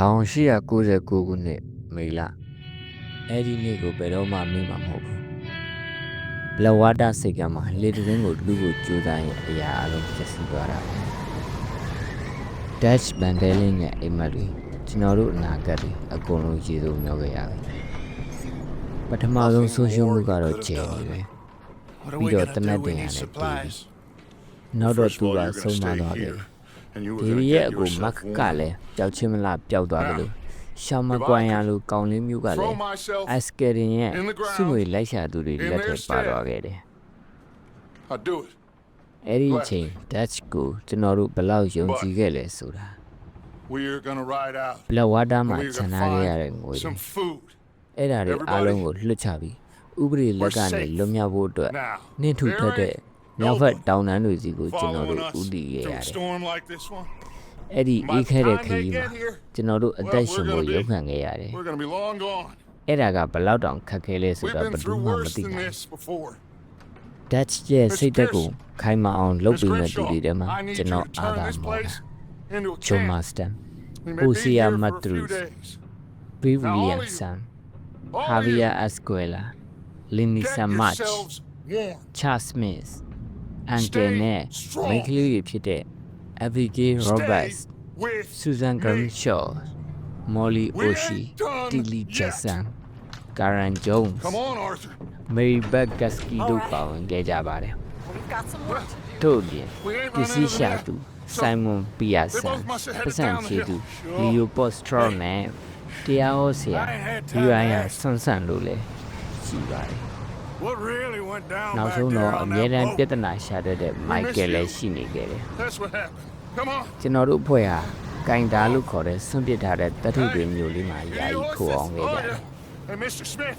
1899ခုနှစ်မေလအဲ့ဒီနေ့ကိုဘယ်တော့မှမေ့မှာမဟုတ်ဘူးဘလဝါတာစိတ်ကမှလေတရင်းကိုလူကိုကြိုးစားရင်အရာအလုံးဖြစ်စီသွားတာပဲ Dutch Bandeling ရဲ့အိမ်မက်တွေကျွန်တော်တို့အနာဂတ်တွေအကုန်လုံးရေစုံမျောခဲ့ရပြီပထမဆုံးဆုံးရှုံးမှုကတော့ကျယ်နေပဲ What are We we got gonna the do? net We in need it, supplies. နောက်တော့ First သူ of က all, you're ဆုံး gonna မသွား stay တယ် here, and you were ဒီ gonna ရဲ့ get အကိုမတ် yourself က warm. လည်းကြောက်ချင်းမလားပျောက်သွားတယ်လို့ရှောင်းမကွိုင်ရလို့ကောင်းလေးမျိုးကလ Throw ည်း myself. အစကရင်ရဲ့ in the ground, စုငွေလိုက်ရှာသူတွေ in လက်ထ their က်ပါသွားခဲ့တယ် I'll do it. အဲ့ဒီအချိန် Dutch ကိုကျွန်တော်တို့ဘယ်လောက်ယုံကြည်ခဲ့လဲဆိုတာ We're gonna ride out. ဘလက်ဝါတာ And မှာ we're ခြံ gonna ထားခဲ့ရတဲ့ find ငွေတွေ some food. အဲ့ဒါတွေအားလုံးကိုလွတ်ချပြီးဥပဒေလက်ကနေလွတ်မြောက်ဖို့အတွက် Now, နှင်းထူထက်တဲ့ Barry, မြောက်ဘက်တောင်တန်းတွေစီကိုကျွန်တော် following တို့ us ဥတည်ခဲ့ through ရ a တယ် storm like this one. အဲ့ဒီ By အေး the ခဲတဲ့ time ခ they ရီးမှာ get here, ကျွန်တော်တို့အသက်ရှင်ဖို့ Well, we're gonna ရုပ်ခံခဲ့ရတယ် we're gonna be long gone. အဲ့ဒါကဘယ်လောက်တောင်ခက်ခဲလဲဆို We've တော့ been ဘယ်သူ through မှမ worse သိ than နိုင် this before. Dutch ရဲ့ Mr. စိတ်သက်ကို Pierce, ခိုင်မာအောင်လုပ် Miss ပေးမဲ့သူ Crenshaw, တွေထဲမှာ I need ကျွန် you တော် to အား turn သာ this မော်တာ place into a John camp. Marston We may be Hosea here for a few Matrus, days. Bill Now, all of you, Williamson All of Javier you, Escuela Lindy get Samach yourselves warm. Charles Smith အန်ကယ် Stay နဲ့ strong. မိန်းကလေးတွေဖြစ်တဲ့ Abigail Stay Roberts with Susan me. Grimshaw Molly We ain't Oshie done Tilly yet. Jackson Karen Jones Come on, Arthur. Mary Beth Gasky တို့ပါဝင်ခဲ့ကြပါတယ် We've got some work to do. တို့အပြင် We ain't ပစ္စည်း running ရှာ into သူ them. Simon They Pearson both must have headed ပတ်စံ down the ချေသူ hill. Leo Postro နဲ့တရားဟောဆရာ I ain't had time to UIR ask. ဆွန့်ဆန့်လို့လည်းရှိပါတယ် နောက် back ဆုံး there တော့အ on မြဲ that တမ်း boat? ပြဿနာရှာတတ်တဲ့ Michael လည်းရှိနေခဲ့တယ် That's what happened. Come on. ကျွန်တော်တို့အဖွဲ့ဟာကင်တာလို့ခေါ်တဲ့ဆွန့်ပစ်ထားတဲ့တထုတွေမျိုးလေးမှာယာယီခိုးအောင်ခဲ့ကြတယ် Hey, Mr. Smith.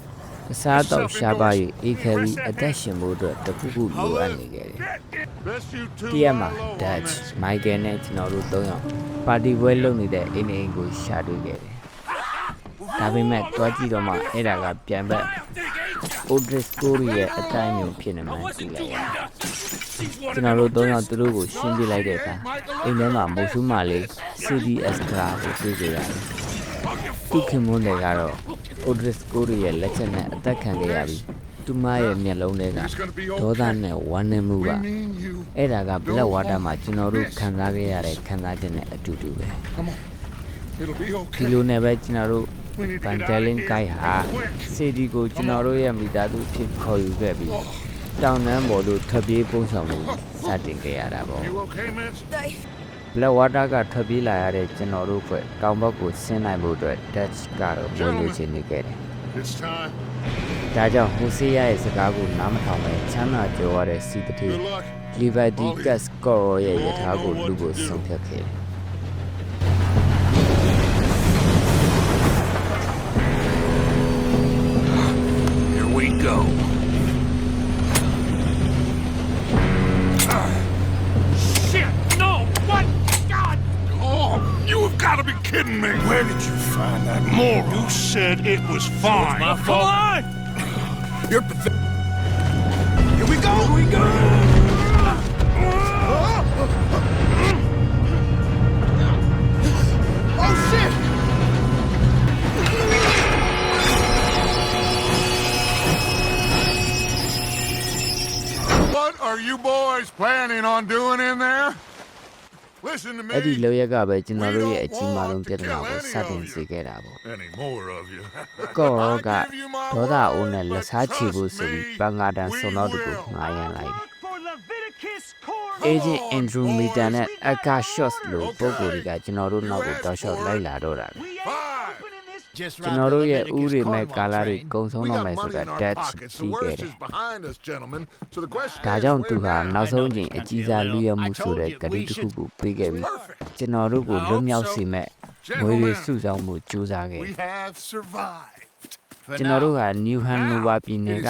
အစားတော့ရှားပါ၍အေးခဲပြီးအသက်ရှင်ဖို့အတွက်တစ်ခုခုလိုအပ်နေခဲ့တယ် Best you two တရက်မှာ lie low on Dutch, this. Michael နဲ့ကျွန်တော်တို့သုံးယောက်ပါတီပွဲလုပ်နေတဲ့အိမ်အိမ်ကိုရှာတွေ့ခဲ့တယ်။ဒါပေမဲ့တွားကြည့်တော့မှအဲ့ဒါကပြန်ဘက် Odris Story ရဲ့အတိုင်းမျိုးဖြစ်နေမှန်းသိလိုက်ရတယ်။ကျွန်တော်တို့သုံးယောက်သူတို့ကိုရှင်းပြလိုက်တဲ့အခါအိမ်ထဲမှာမုတ်ဆူမလေး CDS ကလာကိုတွေ့ကြရတယ်။သူခင်မွန်းတွေကတော့ Odris Story ရဲ့လက်ချက်နဲ့အသက်ခံခဲ့ရပြီးသူမရဲ့မျက်လုံးထဲကဒေါသနဲ့ဝမ်းနည်းမှုက We mean you. အဲ့ဒါက Black Water မှာကျွန်တော်တို့ခံစားခဲ့ရတဲ့ခံစားချက်နဲ့အတူတူပဲ Come on. It'll be ဒီ okay. လိုနဲ့ပဲကျွန်တော်တို့ We need to ဗန် get တယ် out လ of င်း here. ကိုက်ဟာ Quick. စီဒီကိုကျွန်တော်တို့ရဲ့မိသားစုဖြစ်ခေါ်ယူခဲ့ပြီးတောင်တန်းပေါ်သို့ထွက်ပြေးပုံဆောင်မှုစတင်ခဲ့ရတာပေါ့ You okay, miss? Dave, Black Water ကထွက်ပြေးလာရတဲ့ကျွန်တော်တို့အတွက်တောင်ဘက်ကိုဆင်းနိုင်ဖို့အတွက် Dutch ကတော့မွေးလို့ချင်နေခဲ့တယ် It's time. ဒါကြောင့်ဟိုဆေးရရဲ့စကားကိုနားမထောင်ပဲချမ်းသာကြွယ်ဝတဲ့စီတတိ Good luck. Liberty Gas Corps ရဲ့ယထာကိုလူကိုဆုံးဖြတ်ခဲ့တယ် Here we go. Shit! No! What? God! Oh, you have got to be kidding me! Where did you find that moron? You said it was fine. my fault. Come on! You're pathetic. Here we go! Here we go! Planning on doing in there? Listen to me. အဲ့ဒီလောရက်ကပဲကျွန်တော်တို့ရဲ့အကြီးမားဆုံးပြဿနာကိုစတင်စေခဲ့တာပေါ့ Any more of you? ကောရောကဒေါသအိုးနဲ့လက်စားချီဖို့ဆိုပြီးပန်ကာတန်စုံတော့တကူငားရန်လိုက်တယ် for Leviticus Corps. Agent Andrew Mita နဲ့ Aka Shots လို့ပုံကိုယ်တွေကကျွန်တော်တို့နောက်ကိုတောက်လျှောက်လိုက်လာတော့တာပဲ We ain't Five. Opening this. Just ကျွန် right တော် the တို့ရဲ့ Leviticus ဥတွေမဲ့ Corps ကာလာတွေ train. ကုံဆုံး We တော့ got မယ်ဆို money တော့ in our Dutch pockets. The ပြီးခဲ့ worst တယ် is behind us, gentlemen. So the question ဒါ is, ကြောင့် where သူဟာ now? နောက်ဆုံးချိန်အကြီးစားလူရမှုဆိုတဲ့ဂရီတစ်ခုကိုပေးခဲ့ပြီးကျွန်တော်တို့ကိုလွတ်မြောက်စေမဲ့ငွေတွေစုဆောင်းမှုစူးစမ်းခဲ့ We have survived. For ကျွန်တော်တို့ now, ဟာ New Hanover ပြည်နယ်က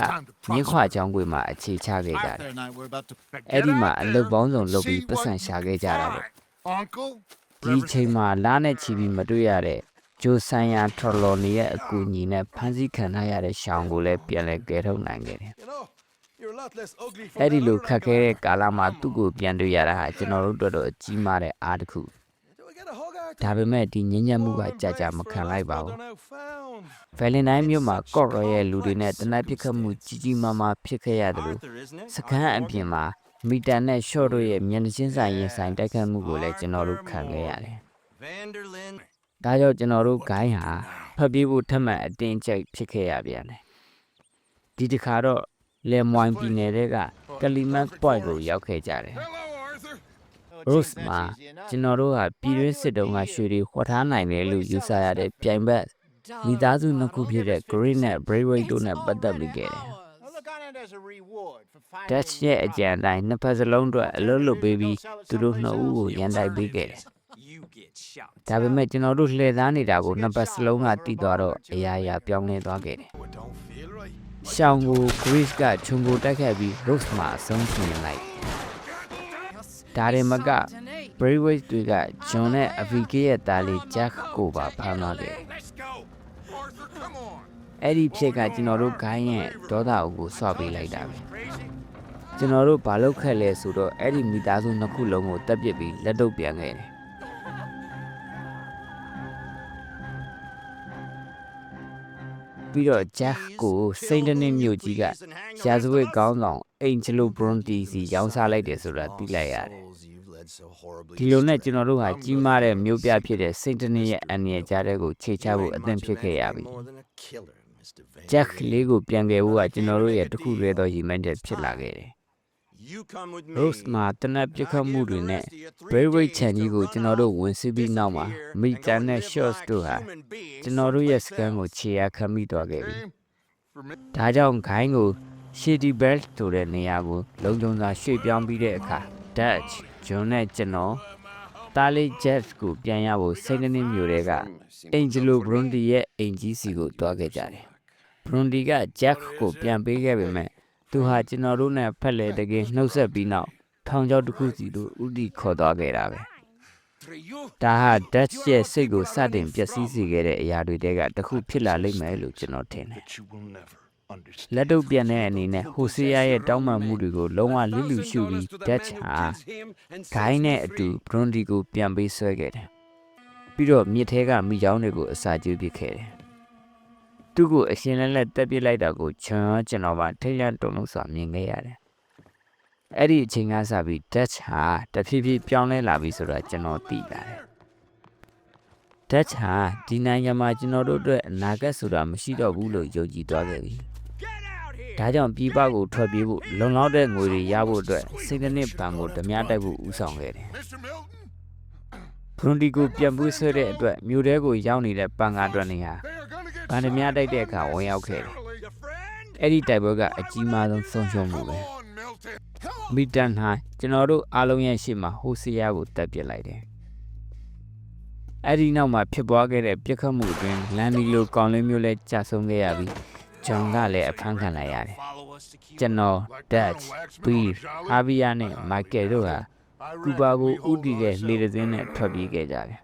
မြင်းခွာကျောင်းကွေမှာအခြေချခဲ့ကြတယ် Arthur and I were about to အဲ့ဒီမှာ Get out အလုပ် there, ပေါင်းစုံလုပ်ပြီး see ပတ်စံ what ရှာ you ခဲ့ကြတာပေါ့ find. Uncle, ဒီအချိန်မှာလာနဲ့ချီပြီးမတွေ့ရတဲ့ ဂျိုဆိုင်ယာထရလော်နီရဲ့အကူအညီနဲ့ဖမ်းဆီးခံထားရတဲ့ရှောင်းကိုလည်းပြန်လဲကယ်ထုတ်နိုင်ခဲ့တယ် You know, you're a lot less ugly from ။အဲ့ဒီ that လို other ခက်ခဲတဲ့ angle. ကာလမှာသူ့ကိုပြန်တွေ့ရတာဟာကျွန်တော်တို့အတွက်တော့အကြီးမားတဲ့အားတစ်ခု Do we get a hug, ဒါပေမဲ့ဒီငြင်းညက်မှုကကြာကြာမခံလိုက်ပါဘူး Now found. ဗယ်လင်တိုင်းမြို့မှာကော့ရော်ရဲ့လူတွေနဲ့တနက်ပစ်ခတ်မှုကြီးကြီးမားမားဖြစ်ခဲ့ရတယ်လို့ Arthur, isn't it? စကန်အပြင်မှာမီတာနဲ့ရှော့တို့ရဲ့မျက်နှာချင်းဆိုင်ရင်ဆိုင်တိုက်ခတ်မှုကိုလည်းကျွန်တော်တို့ခံခဲ့ရတယ် Vanderlyn. ။ ဒါကြောင့်ကျွန်တော်တို့ဂိုင်းဟာဖတ်ပြေးဖို့ထပ်မံအတင်းကျပ်ဖြစ်ခဲ့ရပြန်တယ်။ဒီတစ်ခါတော့လေမွိုင်းပြည်နယ်တွေကကလီမတ်ပွိုင်ကိုရောက်ခဲ့ကြတယ် Hello, Arthur. ။ Rose မှာကျွန်တော်တို့ဟာပြည်တွင်းစစ်တုံးကရွှေတွေဟောထားနိုင်တယ်လို့ယူဆရတဲ့ပြိုင်ဘက်မိသားစုနှစ်ခုဖြစ်တဲ့ Green နဲ့ Braithwaite တို့နဲ့ပတ်သက်မိခဲ့တယ် Now look on it as a reward for ။ finding Dutch ရဲ့အကြံအတိုင်းနှစ်ဖက်စလုံးအတွက်အလုပ်လုပ်ပေးပြီးသူတို့နှစ်ဦးကိုရန်တိုက်ပေးခဲ့တယ် You get shot. ။ ဒါပေမဲ့ကျွန်တော်တို့လှည့်သားနေတာကိုနှစ်ပတ်စလုံးကတီးသွားတော့အရာရာပြောင်းလဲသွားခဲ့တယ် Oh, it don't feel right. ။ရှောင်းကို Grace ကခြုံကိုတက်ခဲ့ပြီး Rose မှာအဆုံးစီရင်လိုက်။ဒါရင်မက Braithwaite တွေက John နဲ့ Avike ရဲ့သားလေး Jack ကိုပါဖမ်းသွားခဲ့တယ် Let's go. Arthur, come on. ။အဲ့ဒီဖြစ်ကကျွန်တော်တို့ဂိုင်းရဲ့ဒေါသအုပ်ကိုဆွပေးလိုက်တာပဲ။ကျွန်တော်တို့ဘာလုပ်ခဲ့လဲဆိုတော့အဲ့ဒီမိသားစုနှစ်ခုလုံးကိုတက်ပစ်ပြီးလက်တော့ပြန်ခဲ့တယ်။ ပြီးတော့ Jack ကိုစိန်တနစ်မြို့ကြီးကရာဇဝတ်ကောင်းဆောင် Angelo Bronte စီရောင်းစားလိုက်တယ်ဆိုတာသိလိုက်ရတယ် Souls you've led so horribly. ဒီလိုနဲ့ကျွန်တော်တို့ဟာကြီးမားတဲ့မြို့ပြဖြစ်တဲ့စိတ်တနစ်ရဲ့အန်ရကြားတဲ့ကိုခြေချဖို့အသင့်ဖြစ်ခဲ့ရပြီ More than a killer, Mr. Van. ဂျက်လေးကိုပြန်ခဲ့ဖို့ကကျွန်တော်တို့ရဲ့တစ်ခုတည်းသောရည်မှန်းချက်ဖြစ်လာခဲ့တယ် You come with me. Rose မှာတနက်ပြစ်ခတ်မှုတွေနဲ့ Braithwaite ချန်ကြီးကိုကျွန်တော်တို့ဝင်စီးပြီးနောက်မှာမိတန်နဲ့ Shorts တို့ဟာကျွန်တော်တို့ရဲ့စကန်ကိုခြေရခံမိသွားခဲ့ပြီ For me. ဒါကြောင့်ခိုင်းကို Shady Belt ဆိုတဲ့နေရာကိုလုံခြုံစွာရွှေ့ပြောင်းပြီးတဲ့အခါ Dutch John နဲ့ကျွန်တော်တားလေး Jeff ကိုပြန်ရဖို့စိတ်နှင်းမျိုးတွေကအင်ဂျလိုဘရွန်ဒီရဲ့အင်ဂျီစီကိုတွားခဲ့ကြတယ်။ဘရွန်ဒီကဂျက်ကိုပြန်ပေးခဲ့ပေမဲ့ သူဟာကျွန်တော်တို့နဲ့ဖက်လေတကယ်နှုတ်ဆက်ပြီးနောက်ထောင်ချောက်တစ်ခုစီတို့ဥတီခေါ်သွားခဲ့တာပဲ။ဒါဟာဒတ်ရဲ့စိတ်ကိုစတင်ပျက်စီးစေခဲ့တဲ့အရာတွေတဲကတစ်ခုဖြစ်လာလိမ့်မယ်လို့ကျွန်တော်ထင်တယ် But you will never understand. ။လက်တော့ပြန်တဲ့အနေနဲ့ဟိုဆေးရရဲ့တောင်းပန်မှုတွေကိုလုံးဝလစ်လူရှုပြီးဒတ်ဟာဂိုင်းနဲ့အတူဘရွန်ဒီကိုပြန်ပေးဆွဲခဲ့တယ်။ပြီးတော့မြစ်ထဲကမိချောင်းတွေကိုအစာကျူးပစ်ခဲ့တယ်။ သူ့ကိုအရှင်လက်လက်တက်ပစ်လိုက်တာကိုချွန်ရောကျွန်တော်ပါထိတ်လန့်တုန်လို့စွာမြင်ခဲ့ရတယ်။အဲ့ဒီအချိန်ကစပြီး Dutch ဟာတဖြည်းဖြည်းပြောင်းလဲလာပြီဆိုတာကျွန်တော်သိလာတယ်။ Dutch ဟာဒီနိုင်ငံမှာကျွန်တော်တို့အတွက်အနာဂတ်ဆိုတာမရှိတော့ဘူးလို့ယုံကြည်သွားခဲ့ပြီ။ဒါကြောင့်ပြည်ပကိုထွက်ပြေးဖို့လုံလောက်တဲ့ငွေတွေရဖို့အတွက်စိတ်တစ်နှစ်ပံကိုဓမြတိုက်ဖို့ဦးဆောင်ခဲ့တယ် Mr. Milton, ဘရွန်ဒီကိုပြန်ပွေးဆွဲတဲ့အတွက်မြို့ထဲကိုရောက်နေတဲ့ပန်ကားအတွက်နေဟာ ဗန်ဓမြတိုက်တဲ့အခါဝင်ရောက်ခဲ့တယ် early. Your friend? အဲ့ဒီတိုက်ပွဲကအကြီးမားဆုံးဆုံးရှုံးမှုပဲ Come on, Milton. Come on. မီတန်ဟာကျွန်တော်တို့အားလုံးရဲ့ရှေ့မှာဟိုဆီယာကိုတက်ပစ်လိုက်တယ်အဲ့ဒီနောက်မှာဖြစ်ပွားခဲ့တဲ့ပြစ်ခတ်မှုအတွင်းလန်နီလိုကောင်လေးမျိုးလဲကြာဆုံးခဲ့ရပြီးဂျွန်ကလည်းအဖမ်းခံလိုက်ရတယ် Follow us to keep ကျွန်တော်ဒတ်ဘီဟာဗီယာနဲ့မိုက်ကယ်တို့ဟာ I ကူ reckon ပါကို we ဥတီတဲ့ owe လေ ourselves တင်းနဲ့ထွက်ပြေးခဲ့ကြတယ်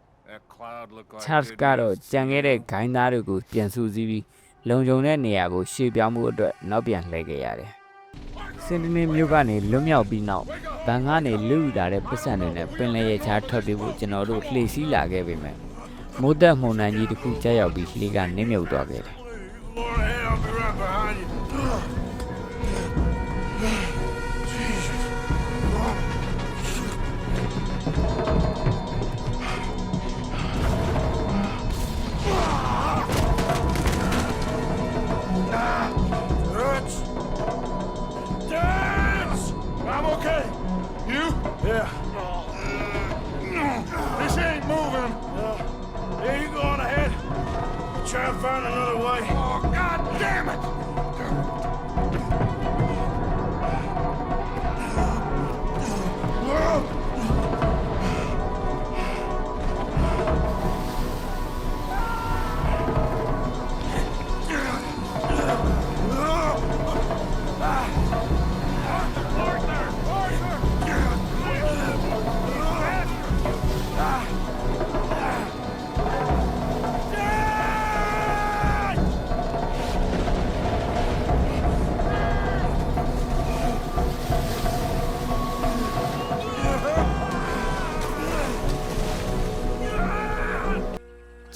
Charles it ကတော့ is. ကြံခဲ့တဲ့ဂိုင်းသားတွေကိုပြန်စုစည်းပြီးလုံခြုံတဲ့နေရာကိုရှေ့ပြောင်းမှုအတွက်နောက်ပြန်လှည့်ခဲ့ရတယ်။စင်တနီမြို့ကနေလွတ်မြောက်ပြီးနောက်ဘန်ကနေလူယူလာတဲ့ပတ်စံတွေနဲ့ပင်လယ်ရချားထွက်ပြေးဖို့ကျွန်တော်တို့လှည့်စည်းလာခဲ့ပေမဲ့မိုးသက်မှုန်နန်းကြီးတစ်ခုကြောက်ရောက်ပြီးလှေကနင်းမြုပ်သွားခဲ့တယ်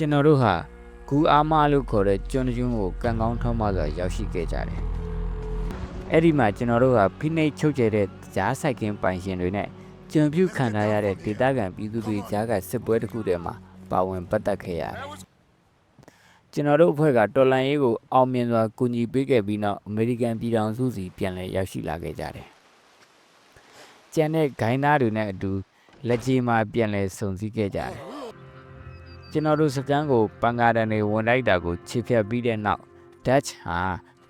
ကျွန်တော်တို့ဟာဂူအာမလို့ခေါ်တဲ့ကျွန်းတစ်ကျွန်းကိုကန်ကောင်းထောင်းမစွာရောက်ရှိခဲ့ကြတယ်အဲ့ဒီမှာကျွန်တော်တို့ဟာဖိနှိပ်ချုပ်ကျဲတဲ့ကြားဆိုင်ကင်းပိုင်ရှင်တွေနဲ့ကြံပြုခံထားရတဲ့ဒေသခံပြည်သူတွေကြားကစစ်ပွဲတစ်ခုတည်းမှာပါဝင်ပတ်သက်ခဲ့ရတယ်ကျွန်တော်တို့အဖွဲ့ကတော်လန်ရေးကိုအောင်မြင်စွာကူညီပေးခဲ့ပြီးနောက်အမေရိကန်ပြည်ထောင်စုစီပြန်လည်ရောက်ရှိလာခဲ့ကြတယ်ကျန်တဲ့ဂိုင်းသားတွေနဲ့အတူလက်ကြီးမှာပြန်လည်ဆုံစည်းခဲ့ကြတယ် ကျွန်တော်တို့စကန်ကိုပန်ကားတန်တွေဝင်လိုက်တာကိုချစ်ဖြတ်ပြီးတဲ့နောက် Dutch ဟာ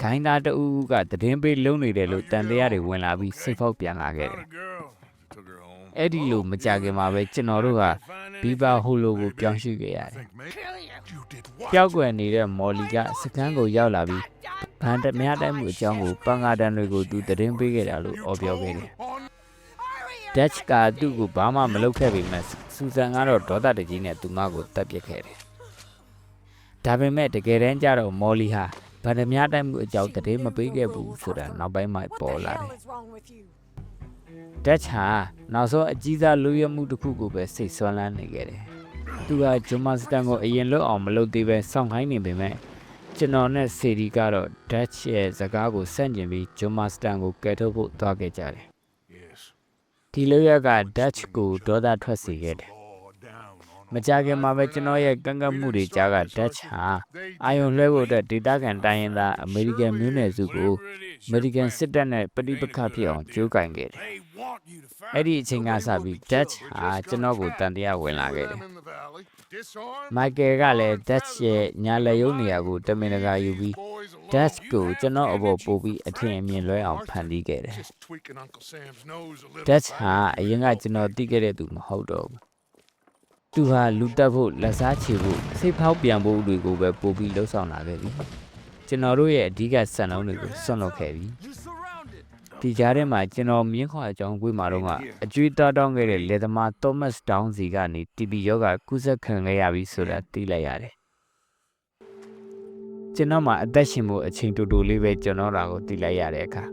ဂိုင်းသားတအူးကသတင်းပေးလုံးနေတယ်လို့တန်တရားတွေဝင်လာပြီးစိတ်ဖောက်ပြန်လာခဲ့တယ် Got a girl. Took her home. အဲ့ဒီလိုမကြခင်မှာပဲကျွန်တော်တို့ကဘီဘာဟိုလိုကိုပြောင်းရွှေ့ခဲ့ရတယ် Think, mate? You did what? ပျောက်ကွယ်နေတဲ့မော်လီကစကန်းကိုရောက်လာပြီးဗန်တမရတိုက်မှုအကြောင်းကိုပန်ကားတန်တွေကိုသူသတင်းပေးခဲ့တာလို့အော်ပြောခဲ့တယ် On Dutch ကသူ့ကိုဘာမှမလုပ်ခဲ့ပေမဲ့စူ ဇန်ကတော့ဒေါသတကြီးနဲ့သူမကိုတပ်ပစ်ခဲ့တယ်ဒါပေမဲ့တကယ်တမ်းကျတော့မော်လီဟာဗန်တမရတိုက်မှုအကြောင်းသတင်းမပေးခဲ့ဘူးဆိုတာနောက်ပိုင်းမှပေါ်လာတယ် is wrong with you? ဒက်ချာနောက်ဆုံးအကြီးစားလူရမှုတစ်ခုကိုပဲစိတ်ဆွမ်းလန်းနေခဲ့တယ်။သူကဂျွန်မစတန်ကိုအရင်လွတ်အောင်မလုပ်သေးပဲစောင့်ခိုင်းနေပေမဲ့ကျွန်တော်နဲ့စီဒီကတော့ဒက်ချ်ရဲ့စကားကိုဆန့်ကျင်ပြီးဂျွန်မစတန်ကိုကယ်ထုတ်ဖို့သွားခဲ့ကြတယ် Yes. ။ ဒီလိုရကဒက်ချ်ကိုဒေါသထွက်စေခဲ့တယ် Oh, down on ။မကြခင်မှာပဲကျွန်တော်ရဲ့ကန့်ကန့်မှုတွေကြားကဒက်ချ်ဟာအာယုံလွှဲဖို့အတွက်ဒေတာကန်တိုင်းရင်းသားအမေရိကန်မျိုးနွယ်စုကိုအမေရိကန်စစ်တပ်နဲ့ပဋိပက္ခဖြစ်အောင်ကြိုးကင်ခဲ့တယ် They want you to find အဲ့ဒီအချိန်ကစပြီးဒက်ချ်ဟာကျွန်တော်ကိုတန်တရားဝင်လာခဲ့တယ် them in the valley. Disarm မိုက်ကယ်ကလည်း Dutch ရဲ့ညာလက်ရုံးနေရာကိုတမင်တကာယူပြီး boys alone. Dutch ကို You ကျွန်တော်အပေါ် manage ပို့ပြီးအထင်အမြင်လွဲအောင်ဖန်တီးခဲ့တယ် Just tweaking Uncle Sam's nose a little. Dutch ဟာ buddy. အရင်ကကျွန်တော်သိခဲ့တဲ့သူမဟုတ်တော့ဘူးသူဟာလူတက်ဖို့လက်စားချေဖို့စိတ်ဖောက်ပြန်ဖို့တွေကိုပဲပို့ပြီးလှုပ်ဆောင်လာခဲ့ပြီကျွန်တော်တို့ရဲ့အဓိကစံနှုန်းတွေကိုဆွန့်လွတ်ခဲ့ပြီဒီကြားထဲမှာကျွန်တော်မြင်းခွာအကြောင်းကွေးမှာတော့ကအကျွေးတောင်းတောင်းခဲ့တဲ့လေသမား Thomas Down စီကနေ TB ယောဂကုသခံခဲ့ရပြီဆိုတာသိလိုက်ရတယ် ကျွန်တော်မှအသက်ရှင်မှုအချိန်တူတူလေးပဲကျွန်တော်လာကိုသိလိုက်ရတဲ့အခါ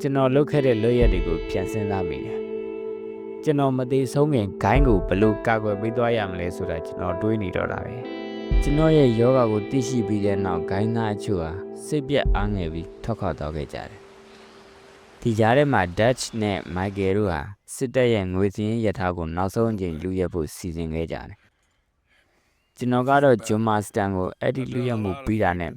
ကျွန်တော်လုပ်ခဲ့တဲ့လွတ်ရက်တွေကိုပြန်စဉ်းစားမိတယ်ကျွန်တော်မသေးဆုံးခင်ဂိုင်းကိုဘယ်လိုကာကွယ်ပေးသွားရမလဲဆိုတာကျွန်တော်တွေးနေတော့တာပဲကျွန်တော်ရဲ့ယောဂကိုသိရှိပြီးတဲ့နောက်ဂိုင်းသားအချို့ဟာစိတ်ပြက်အားငယ်ပြီးထွက်ခွာသွားခဲ့ကြတယ်ဒီကြားထဲမှာ Dutch နဲ့ Michael တို့ဟာစစ်တပ်ရဲ့ငွေစင်းရထားကိုနောက်ဆုံးအကြိမ်လူရက်ဖို့စီစဉ်ခဲ့ကြတယ် ကျွန်တော်ကတော့ဂျွန်မာစတန်ကိုအဲ့ဒီလူရက်မှုပြီးတာနဲ့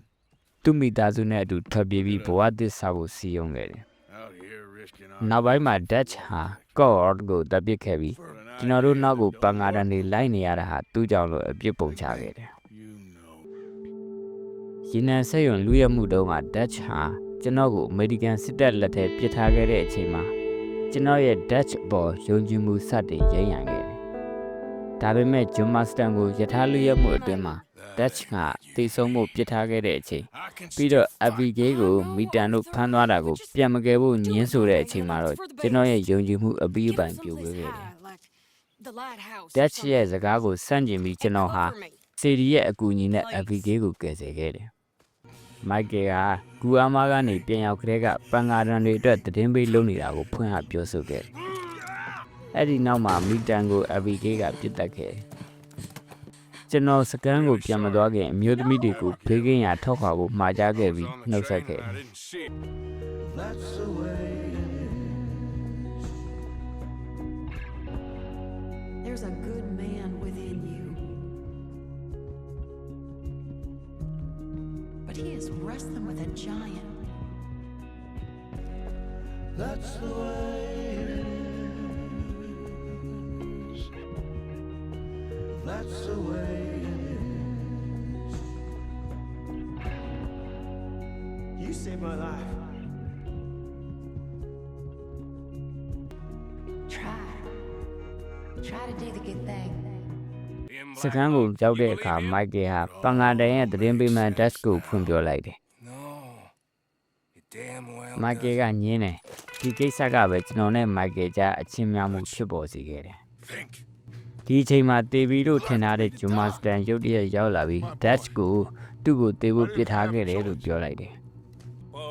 သူ့မိသားစုနဲ့အတူထွက်ပြေးပြီးဘဝသစ္စာကိုစီယုံခဲ့တယ် Out here risking နောက်ပိုင်းမှာ Dutch ဟာ Court ကိုတပ်ပစ်ခဲ့ပြီးကျွန်တော်တို့နောက်ကိုပန်ကားတန်တွေလိုက်နေရတာဟာသူ့ကြောင့်လို့အပြစ်ပုံချခဲ့တယ် You know. ။ရေနံဆက်ယုံလူရမှုတုန်းက Dutch ဟာကျွန်တော်ကိုအမေရိကန်စစ်တပ်လက်ထဲပစ်ထားခဲ့တဲ့အချိန်မှာကျွန်တော်ရဲ့ Dutch အပေါ်ယုံကြည်မှုစတင်ရိမ့်ရန်ခဲ့တယ်။ ဒါပေမဲ့ John Marston ကိုယထာလူရမှုအတွင်းမှာ Dutch ကတိတ်ဆုံးမှုပစ်ထားခဲ့တဲ့အချိန် I can ပြီးတော့ Abigail ကိုမီတန်တို့ဖမ်းသွားတာကိုပြန်မကယ်ဖို့ညှင်းဆိုတဲ့အချိန်မှာတော့ကျွန်တော်ရဲ့ယုံကြည်မှုအပြီးအပိုင်ပြိုကွဲခဲ့တယ် Like the lighthouse. ။ Dutch ရဲ့စကားကိုစန့်ကျင်ပြီးကျွန်တော်ဟာ Cover me. စီဒီရဲ့အကူအညီနဲ့ Abigail ကိုကယ်ဆယ်ခဲ့တယ်။မိုက်ကယ်ကဂူအာမာကနေပြန်ရောက်ခတဲ့ကပန်ကာဒန်တွေအတွက်သတင်းပေးလုပ်နေတာကိုဖွင့်ဟပြောဆိုခဲ့တယ်။ အဲ့ဒီနောက်မှာမီတန်ကို Abigail ကပြစ်တက်ခဲ့တယ်။ကျွန်တော်စကန်ကိုပြန်မသွားခင်အမျိုးသမီးတွေကိုဖေးကင်းရာထောက်ခွာဖို့မှာကြားခဲ့ပြီးနှုတ်ဆက်ခဲ့တယ် I didn't see it. That's the way That's the way it is. You saved my life. Try. Try to do the good thing. In စကန်ကိုရောက်တဲ့အခါမိုက်ကယ်ဟာပန်ကာဒန်ရဲ့သတင်းပေးမှန် desk ကိုဖွင့်ပြောလိုက်တယ် No. You damn well. မိုက်ကယ်ကညင်းတယ်ဒီကိစ္စကပဲကျွန်တော်နဲ့မိုက်ကယ်ကြားအချင်းများမှုဖြစ်ပေါ်စေခဲ့တယ် Think. ဒီအချိန်မှာတေဗီတို့ထင်ထားတဲ့ဂျွန်မာစတန်ရုတ်တရက်ရောက်လာပြီး Dutch ကိုသူ့ကိုတေဖို့ပြစ်ထားခဲ့တယ်လို့ပြောလိုက်တယ်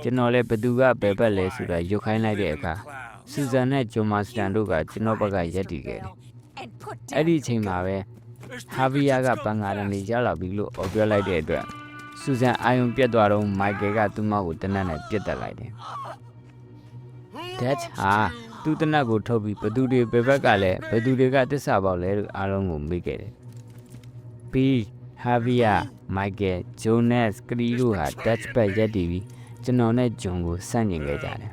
ကျွန်တော်လည်းဘသူကဘယ်ဘက်လဲဆိုတာရုတ်ခိုင်းလိုက်တဲ့အခါစူဇန်နဲ့ဂျွန်မာစတန်တို့ကကျွန်တော်ဘက်ကရက်တည်ခဲ့တယ် And put အဲ့ဒီအချိန်မှာပဲဟာဗီယာကပန်ကာရန်နေရောက်လာပြီလို့အော်ပြောလိုက်တဲ့အတွက်စူဇန်အာယုံပြတ်သွားတော့မိုက်ကယ်ကသူ့မောက်ကိုတနတ်နဲ့ပြစ်တက်လိုက်တယ်ဒက်ဟာ သူ့တနတ်ကိုထုတ်ပြီးဘသူတွေဘယ်ဘက်ကလည်းဘသူတွေကတစ္ဆာပေါက်လဲလို့အားလုံးကိုမေးခဲ့တယ်ပြီးဟာဗီယာမိုက်ကယ်ဂျိုနက်စကရီတို့ဟာဒက်ဘက်ရက်တည်ပြီးကျွန်တော်နဲ့ဂျွန်ကိုစန့်ကျင်ခဲ့ကြတယ်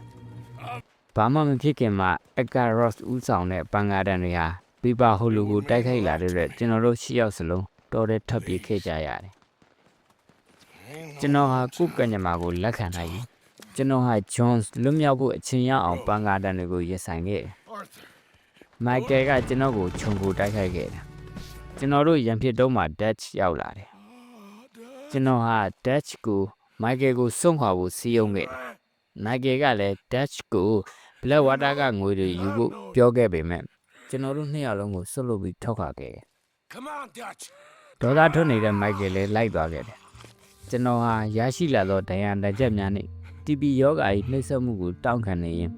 ဘာမှမဖြစ်ခင်မှာအက်ကာရော့စ်ဦးဆောင်တဲ့ပန်ကာရန်တွေဟာပီပါဟိုလိုကိုတိုက်ခိုက်လာတဲ့အတွက်ကျွန်တော်တို့ရှစ်ယောက်စလုံးတော်တဲ့ထပ်ပြေးခဲ့ကြရတယ်ကျွန်တော်ဟာကုကညမာကိုလက်ခံလိုက်ပြီ ကျွန်တော်ဟာဂျွန်လွတ်မြောက်ဖို့အချင်းရအောင်ပန်ကာရန်တွေကိုရင်ဆိုင်ခဲ့တယ်မိုက်ကယ်ကကျွန်တော်ကိုခြုံကိုတိုက်ခိုက်ခဲ့တယ်။ကျွန်တော်တို့ရန်ဖြစ်တုံးမှာ Dutch ရောက်လာတယ်။ကျွန်တော်ဟာ Dutch ကိုမိုက်ကယ်ကိုစွန့်ခွာဖို့စီးရုံးခဲ့တယ်။မိုက်ကယ်ကလည်း Dutch ကို Black Water ကငွေတွေယူဖို့ပြောခဲ့ပေမဲ့ကျွန်တော်တို့နှစ်ယောက်လုံးကိုဆွတ်လုပ်ပြီးထောက်ခါခဲ့တယ် Come on, Dutch. ။ဒေါသထွက်နေတဲ့မိုက်ကယ်လည်းလိုက်သွားခဲ့တယ်။ကျွန်တော်ဟာရရှိလာသောဒဏ်ရာလက်ချက်များနဲ့ တီပီယောဂါ၏နှိမ့်ဆက်မှုကိုတောင်းခံနေရင်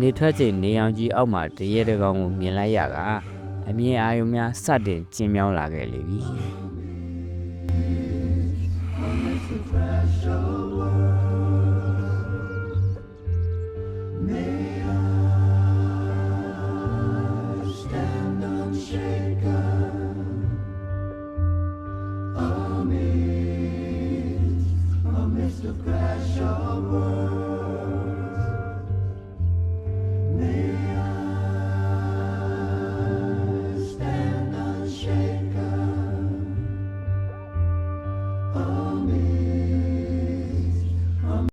နေထွက်ချိန်နေအောင်ကြီးအောက်မှာတရေတကောင်ကိုမြင်လိုက်ရကအမြင်အာရုံများစတင်ကျင်းမြောင်းလာခဲ့လေပြီ Pressure